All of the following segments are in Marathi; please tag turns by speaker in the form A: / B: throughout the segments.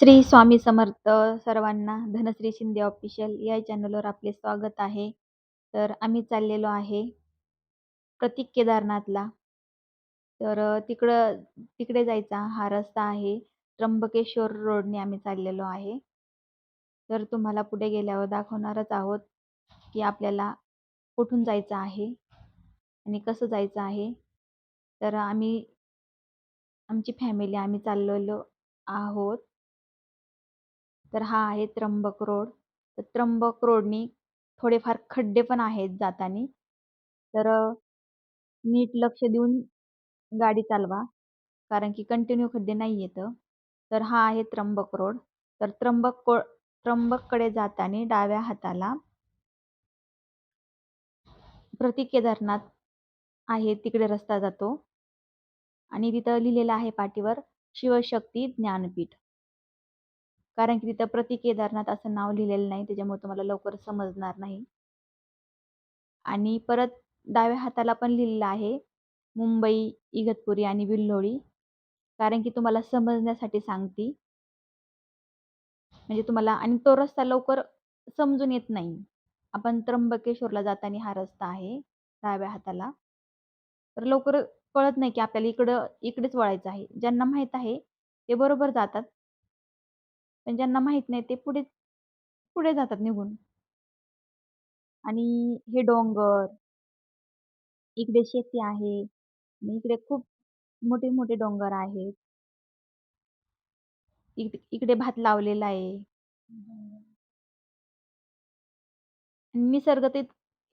A: श्री स्वामी समर्थ सर्वांना धनश्री शिंदे ऑफिशियल या चॅनलवर आपले स्वागत आहे. तर आम्ही चाललेलो आहे प्रतीक केदारनाथला. तर तिकडं तिकडे जायचा हा रस्ता आहे. त्र्यंबकेश्वर रोडने आम्ही चाललेलो आहे. तर तुम्हाला पुढे गेल्यावर दाखवणारच आहोत की आपल्याला कुठून जायचं आहे आणि कसं जायचं आहे. तर आम्ही आमची फॅमिली आम्ही चाललेलो आहोत. तर हा आहे त्र्यंबक रोड. तर त्र्यंबक रोडनी थोडेफार खड्डे पण आहेत जातानी. तर नीट लक्ष देऊन गाडी चालवा. कारण की कंटिन्यू खड्डे नाही येत तर हा आहे त्र्यंबक रोड. तर त्र्यंबक को त्र्यंबककडे जाताना डाव्या हाताला प्रति केदारनाथ आहे तिकडे रस्ता जातो. आणि तिथं लिहिलेलं आहे पाठीवर शिवशक्ती ज्ञानपीठ. कारण की तिथं प्रति केदारनाथ असं नाव लिहिलेलं नाही त्याच्यामुळे तुम्हाला लवकर समजणार नाही. आणि परत डाव्या हाताला पण लिहिलेलं आहे मुंबई इगतपुरी आणि बिल्लोळी कारण की तुम्हाला समजण्यासाठी सांगती. म्हणजे तुम्हाला आणि तो रस्ता लवकर समजून येत नाही. आपण त्र्यंबकेश्वरला जाताना हा रस्ता आहे डाव्या हाताला. तर लवकर कळत नाही की आपल्याला इकडं इकडेच वळायचं आहे. ज्यांना माहीत आहे ते बरोबर जातात. पण ज्यांना माहीत नाही ते पुढे पुढे जातात निघून. आणि हे डोंगर. इकडे शेती आहे. आणि इकडे खूप मोठे मोठे डोंगर आहेत. इक- इकडे भात लावलेला आहे. निसर्ग ते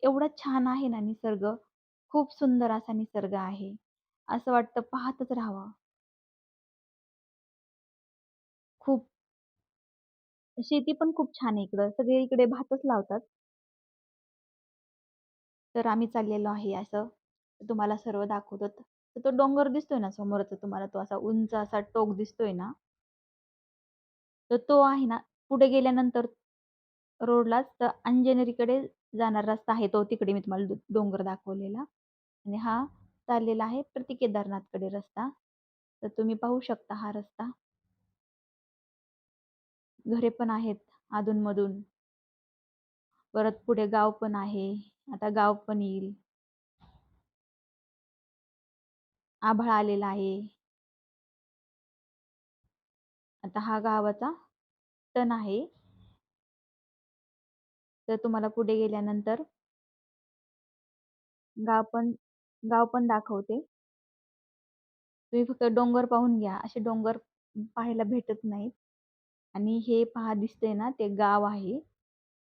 A: एवढा छान आहे ना निसर्ग. खूप सुंदर असा निसर्ग आहे. असं वाटतं पाहतच राहावं. खूप शेती पण खूप छान आहे इकडं. सगळे इकडे भातच लावतात. तर आम्ही चाललेलो आहे असं. तुम्हाला सर्व दाखवतो. तर तो डोंगर दिसतोय ना समोरचा तुम्हाला तो असा उंच असा टोक दिसतोय ना. तर तो आहे ना पुढे गेल्यानंतर रोडलाच तर अंजनेरीकडे जाणारा रस्ता आहे तो. तिकडे मी तुम्हाला डो- डोंगर दाखवलेला. आणि हा चाललेला आहे प्रति केदारनाथकडे रस्ता. तर तुम्ही पाहू शकता हा रस्ता. घरे पण आहेत अधूनमधून. परत पुढे गाव पण आहे. आता गाव पण येईल. आभाळ आलेला आहे. आता हा गावाचा टन आहे. तर तुम्हाला पुढे गेल्यानंतर गाव पण गाव पण दाखवते. तुम्ही फक्त डोंगर पाहून घ्या. असे डोंगर पाहायला भेटत नाहीत. आणि हे पहा दिसतंय ना ते गाव आहे.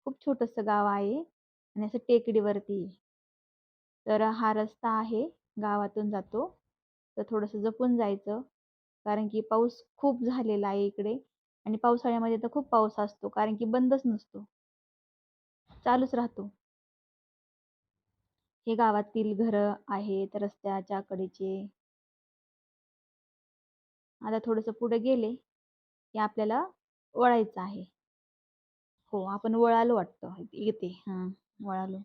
A: खूप छोटंसं गाव आहे आणि असं टेकडीवरती आहे. तर हा रस्ता आहे गावातून जातो. तर थोडंसं जपून जायचं कारण की पाऊस खूप झालेला आहे इकडे आणि पावसाळ्यामध्ये तर खूप पाऊस असतो कारण की बंदच नसतो. चालूच राहतो. हे गावातील घरं आहेत रस्त्याच्या कडेचे. आता थोडंसं पुढे गेले की आपल्याला वळायचं आहे. हो आपण वळालो वाटतं. येते. हां वळालो.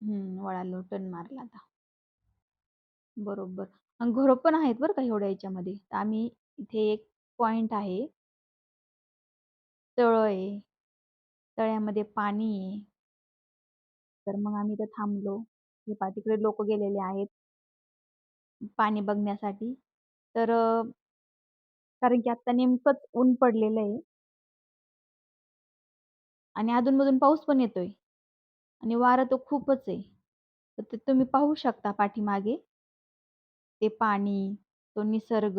A: हम्म वळालो. टर्न मारला आता. बरोबर. आणि घरं पण आहेत बरं का एवढ्या याच्यामध्ये. तर आम्ही इथे एक पॉइंट आहे. तळ आहे. तळ्यामध्ये पाणी आहे. तर मग आम्ही इथं थांबलो. हे पहा तिकडे लोक गेलेले आहेत. पाणी बघण्यासाठी. तर कारण की आता नेमकंच ऊन पडलेलं आहे. आणि अधूनमधून पाऊस पण येतोय. आणि वारा तो खूपच आहे. तर ते तुम्ही पाहू शकता पाठीमागे. ते पाणी तो निसर्ग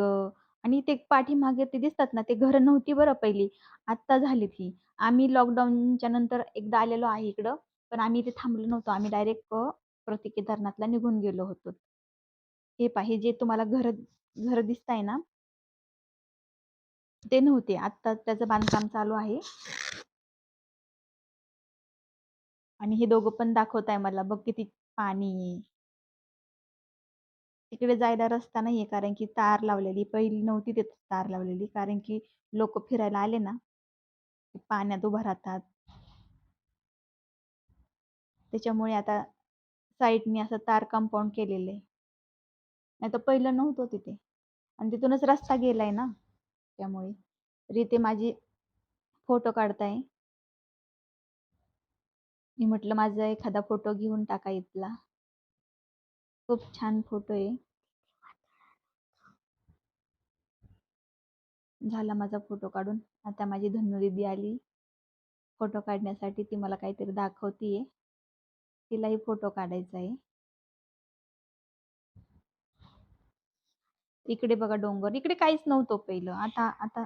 A: आणि ते पाठीमागे ते दिसतात ना ते घरं नव्हती बरं पहिली. आत्ता झाली ती आम्ही लॉकडाऊनच्या नंतर एकदा आलेलो आहे इकडं पण आम्ही इथे थांबलो नव्हतो. आम्ही डायरेक्ट प्रति धरणातला निघून गेलो होतो. हे पाहिजे तुम्हाला घर घर दिसताय ना ते नव्हते. आत्ता त्याचं बांधकाम चालू आहे. आणि हे दोघं पण दाखवत आहे मला. बघ किती पाणी आहे. तिकडे जायला रस्ता नाहीये कारण की तार लावलेली. पहिली नव्हती तिथे तार लावलेली. कारण की लोक फिरायला आले ना पाण्यात उभं राहतात. त्याच्यामुळे आता साईडनी असं तार कंपाऊंड केलेलं आहे. नाही तर पहिलं नव्हतं तिथे. आणि तिथूनच रस्ता गेलाय ना. त्यामुळे. रीते माझी फोटो काढताय. मी म्हटलं माझा एखादा फोटो घेऊन टाका इथला. खूप छान फोटो आहे. झाला माझा फोटो काढून. आता माझी धन्नू आली. फोटो काढण्यासाठी ती मला काहीतरी दाखवतीये. तिलाही फोटो काढायचा आहे. इकडे बघा डोंगर इकडे काहीच नव्हतं पहिलं. आता आता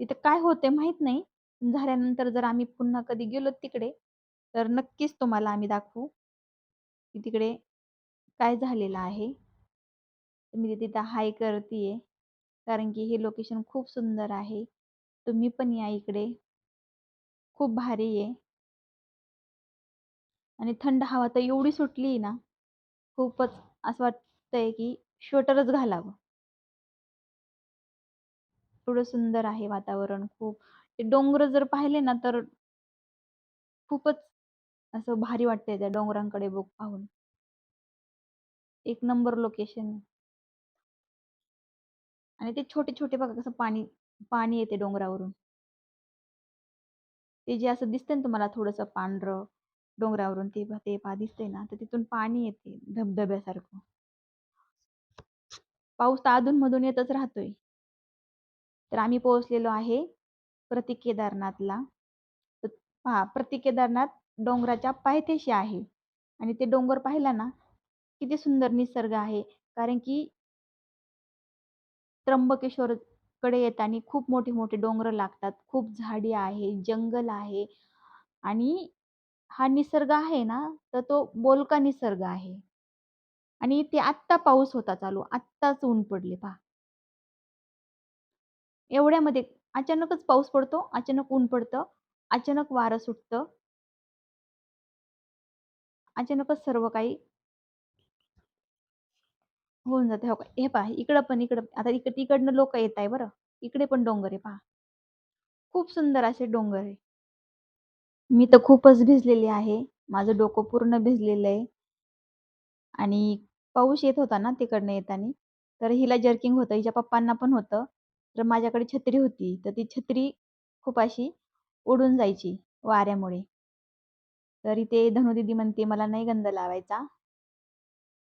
A: तिथे काय होते माहीत नाही. झाल्यानंतर जर आम्ही पुन्हा कधी गेलो तिकडे तर नक्कीच तुम्हाला आम्ही दाखवू की तिकडे काय झालेलं आहे. मी तिथे हाय करतीये कारण की हे लोकेशन खूप सुंदर आहे. तुम्ही पण या इकडे. खूप भारी आहे. आणि थंड हवा तर एवढी सुटली ना खूपच असं वाटतंय की श्वेटरच घालावं. एवढं सुंदर आहे वातावरण खूप. डोंगर जर पाहिले ना तर खूपच असं भारी वाटतंय त्या डोंगरांकडे बघ पाहून. एक नंबर लोकेशन आणि ते छोटे छोटे बघा कसं पाणी पाणी येते डोंगरावरून. ते जे असं दिसतंय ना तुम्हाला थोडंसं पांढरं डोंगरावरून ते ते पा दिसते ना तर तिथून पाणी येते धबधब्यासारखं. पाऊस तर अधूनमधून येतच राहतोय. तर आम्ही पोहोचलेलो आहे प्रति केदारनाथला. तर पहा प्रति केदारनाथ डोंगराच्या पायथ्याशी आहे. आणि ते डोंगर पाहिला ना किती सुंदर निसर्ग आहे. कारण की त्र्यंबकेश्वर कडे येताना खूप मोठे मोठे डोंगर लागतात. खूप झाडी आहे जंगल आहे. आणि हा निसर्ग आहे ना तर तो बोलका निसर्ग आहे. आणि इथे आत्ता पाऊस होता चालू आत्ताच ऊन पडले पहा. एवढ्यामध्ये अचानकच पाऊस पडतो अचानक ऊन पडतं अचानक वारं सुटतं. अचानकच सर्व काही होऊन जाते. हो का? हे पहा इकडं पण इकडं आता इकड तिकडनं लोक येत आहे बरं. इकडे पण डोंगर आहे पहा. खूप सुंदर असे डोंगर आहे. मी तर खूपच भिजलेली आहे. माझं डोकं पूर्ण भिजलेलं आहे. आणि पाऊस येत होता ना तिकडनं येताना तर हिला जर्किंग होतं हिच्या पप्पांना पण होतं. तर माझ्याकडे छत्री होती तर ती छत्री खूप अशी उडून जायची वाऱ्यामुळे. तर इथे धनुदीदी म्हणते मला नाही गंध लावायचा.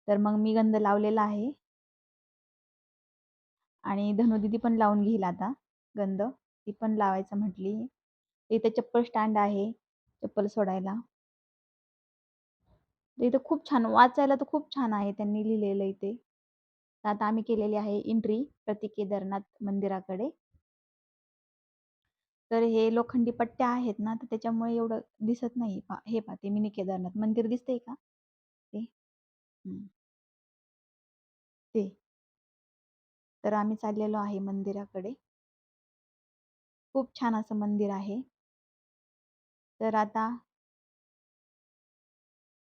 A: तर मग मी गंध लावलेला आहे. आणि धनुदीदी पण लावून घेईल आता गंध. ती पण लावायचं म्हटली. इथे चप्पल स्टँड आहे चप्पल सोडायला. इथं खूप छान वाचायला तर खूप छान आहे त्यांनी लिहिलेलं इथे आता आम्ही केलेली आहे एंट्री प्रति केदारनाथ मंदिराकडे. तर हे लोखंडी पट्ट्या आहेत ना तर त्याच्यामुळे एवढं दिसत नाही. हे पा ते मिनी केदारनाथ मंदिर दिसतंय का? ते? ते. तर आम्ही चाललेलो आहे मंदिराकडे. खूप छान असं मंदिर आहे. तर आता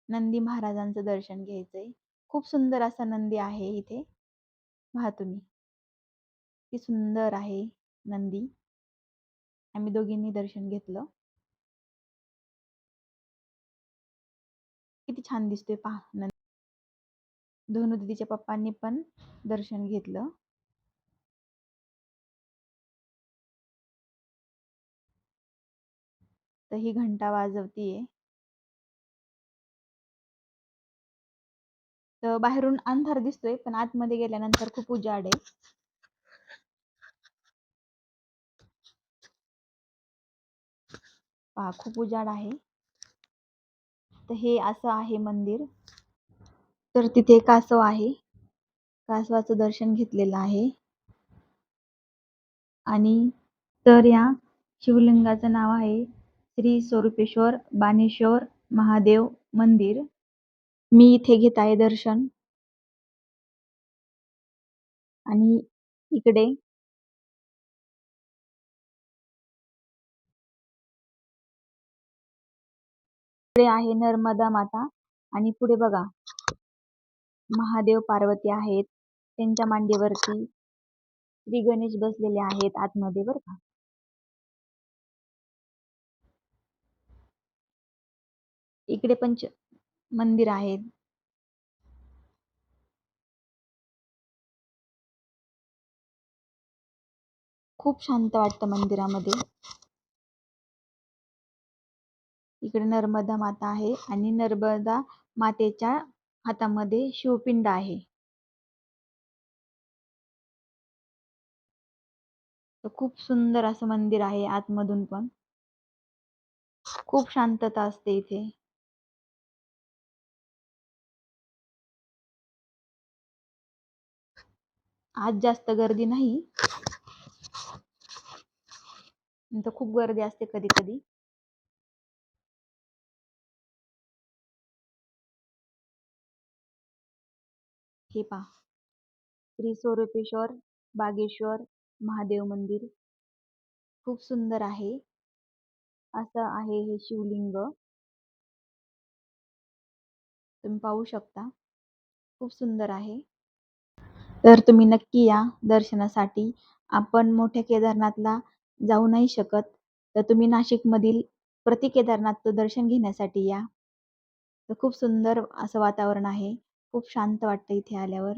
A: नंदी महाराजांचं दर्शन घ्यायचंय. खूप सुंदर असा नंदी आहे इथे. पहा तुम्ही. किती सुंदर आहे नंदी. आम्ही दोघींनी दर्शन घेतलं. किती छान दिसतोय पहा नंदी. धोनू दिदीच्या पप्पांनी पण दर्शन घेतलं. तर ही घंटा वाजवतीये. तर बाहेरून अंधार दिसतोय पण आतमध्ये गेल्यानंतर खूप उजाड आहे. पहा खूप उजाड आहे. तर हे असं आहे मंदिर. तर तिथे कासव आहे. कासवाचं दर्शन घेतलेलं आहे. आणि तर या शिवलिंगाचं नाव आहे श्री स्वरूपेश्वर बाणेश्वर महादेव मंदिर. मी इथे घेत आहे दर्शन. आणि इकडे. आहे नर्मदा माता. आणि पुढे बघा. महादेव पार्वती आहेत. त्यांच्या मांडीवरती श्री गणेश बसलेले आहेत आतमध्ये बर का. इकडे पण मंदिर आहेत खूप शांत वाटतं मंदिरामध्ये. इकडे नर्मदा माता आहे आणि नर्मदा मातेच्या हातामध्ये शिवपिंड आहे. खूप सुंदर असं मंदिर आहे आतमधून पण. खूप शांतता असते इथे. आज जास्त गर्दी नाही. तर खूप गर्दी असते कधी कधी. हे पहा. श्री स्वरूपेश्वर बागेश्वर महादेव मंदिर. खूप सुंदर आहे. असं आहे हे शिवलिंग. तुम्ही पाहू शकता. खूप सुंदर आहे. तर तुम्ही नक्की या दर्शनासाठी. आपण मोठ्या केदारनाथला जाऊ नाही शकत. तर तुम्ही नाशिकमधील प्रति केदारनाथचं दर्शन घेण्यासाठी या. तर खूप सुंदर असं वातावरण आहे. खूप शांत वाटतं इथे आल्यावर.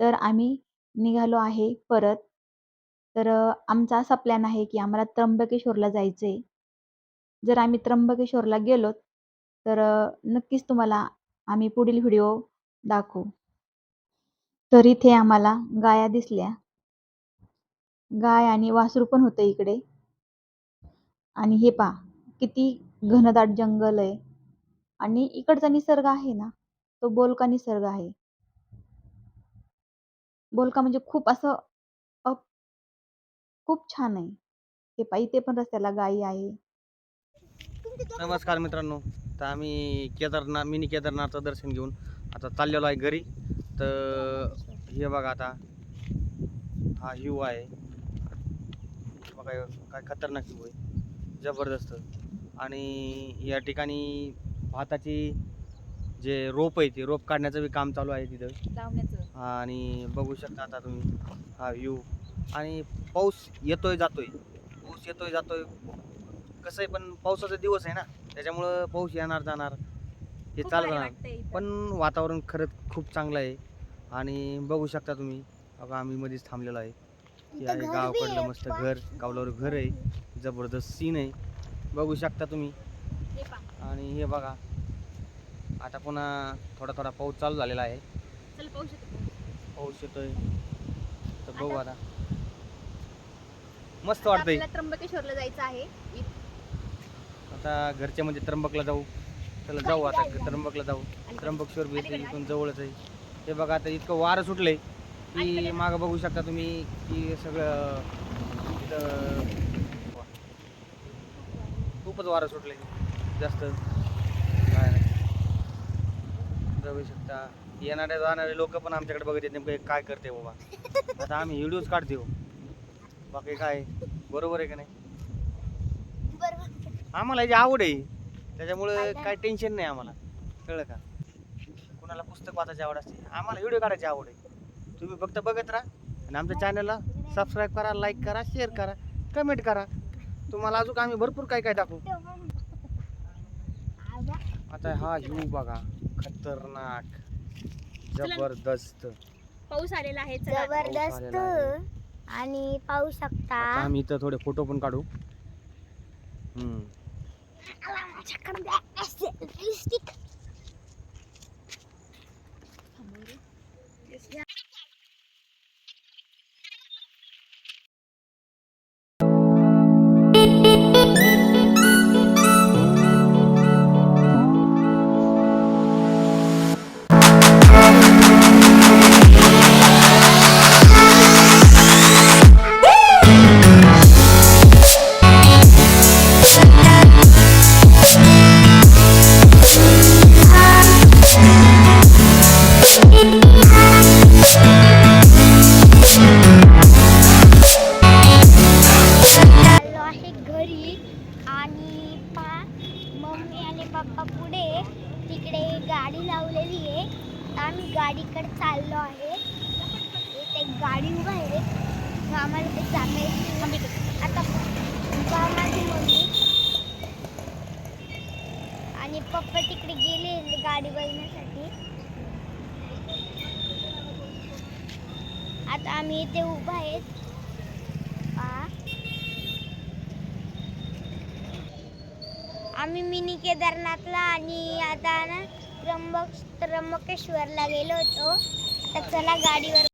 A: तर आम्ही निघालो आहे परत. तर आमचा असा प्लॅन आहे की आम्हाला त्र्यंबकेश्वरला जायचं आहे जर आम्ही त्र्यंबकेश्वरला गेलो तर नक्कीच तुम्हाला आम्ही पुढील व्हिडिओ दाखवू. तर इथे आम्हाला गाया दिसल्या. गाय आणि वासरू पण होतं इकडे. आणि हे पहा किती घनदाट जंगल आहे. आणि इकडचा निसर्ग आहे ना तो बोलका निसर्ग आहे. बोलका म्हणजे खूप असं अप खूप छान आहे. हे पहा इथे पण रस्त्याला गायी आहे.
B: नमस्कार मित्रांनो तर आम्ही केदारनाथ मिनी केदारनाथचं दर्शन घेऊन आता चाललेलो आहे घरी. तर हे बघा आता. हा हिव आहे. बघा काय खतरनाक हिव आहे. जबरदस्त. आणि या ठिकाणी भाताची जे रोप आहे ते रोप काढण्याचं बी काम चालू आहे तिथं.
A: लावण्याचं.
B: आणि बघू शकता आता तुम्ही हा व्ह्यू आणि पाऊस येतोय जातोय. पाऊस येतोय जातोय. कसं आहे पण पावसाचा दिवस आहे ना. त्याच्यामुळं पाऊस येणार जाणार. हे चालू राहणार पण वातावरण खरंच खूप चांगलं आहे. आणि बघू शकता तुम्ही बघा आम्ही मध्येच थांबलेलो आहे. हे आहे गावाकडलं मस्त घर गावलावर घर आहे. जबरदस्त सीन आहे. बघू शकता तुम्ही. आणि हे बघा. आता पुन्हा थोडा थोडा पाऊस चालू झालेला आहे. पाऊस येतोय तर बघू आता मस्त वाटतंय.
C: आपल्याला त्र्यंबकेश्वरला जायचं आहे.
B: आता घरच्या म्हणजे त्र्यंबकला जाऊ. चला जाऊ आता त्र्यंबकला जाऊ. त्र्यंबकेश्वर बी इथे इथून जवळच आहे. हे बघा आता इतकं वारं सुटलंय की मागं बघू शकता तुम्ही की सगळं इथं खूपच वारं सुटलंय जास्त काय नाही. जाऊ शकता. येणारे जाणारे लोक पण आमच्याकडे बघत येत नेमकं हे काय करते बाबा. आता आम्ही व्हिडिओज काढतो बाकी काय बरोबर आहे का नाही? आम्हाला याची आवड आहे. त्याच्यामुळे काय टेन्शन नाही आम्हाला. कळलं का? कुणाला पुस्तक वाचायची आवड असते? आम्हाला व्हिडिओ काढायची आवड आहे. तुम्ही फक्त बघत राहा आणि आमच्या चॅनलला सबस्क्राईब करा लाईक करा शेअर करा कमेंट करा. तुम्हाला अजून आम्ही भरपूर काय काय दाखवू? आता हा व्ह्यू बघा. खतरनाक. जबरदस्त.
C: पाऊस आलेला आहे
D: जबरदस्त. आणि पाहू शकता
B: आम्ही इथं थोडे फोटो पण काढू. हम्म.
D: Allah'ım çakın be. Üstü आम्हाला ते जाते आता माझी मम्मी आणि पप्पा तिकडे गेले गाडी बघण्यासाठी. आता आम्ही इथे उभा आहेत. आम्ही मिनी केदारनाथला आणि आता ना त्र्यंबक त्र्यंबकेश्वरला गेलो होतो. आता चला गाडीवर